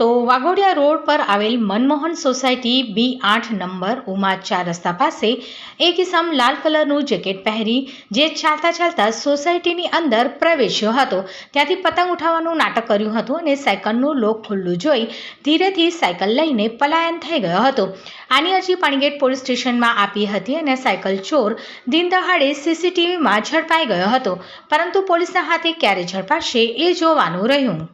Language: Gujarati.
તો વાઘોડિયા રોડ પર આવેલ મનમોહન સોસાયટી બી આઠ નંબર ઉમા ચાર રસ્તા પાસે એક ઇસમ લાલ કલરનું જેકેટ પહેરી, જે ચાલતા ચાલતા સોસાયટીની અંદર પ્રવેશ્યો હતો. ત્યાંથી પતંગ ઉઠાવવાનું નાટક કર્યું હતું અને સાયકલનું લોક ખુલ્લું જોઈ ધીરેથી સાયકલ લઈને પલાયન થઈ ગયો હતો. આની અરજી પાણીગેટ પોલીસ સ્ટેશનમાં આપી હતી અને સાયકલ ચોર દિન દહાડે સીસીટીવીમાં ઝડપાઈ ગયો હતો. પરંતુ પોલીસના હાથે ક્યારે ઝડપાશે એ જોવાનું રહ્યું.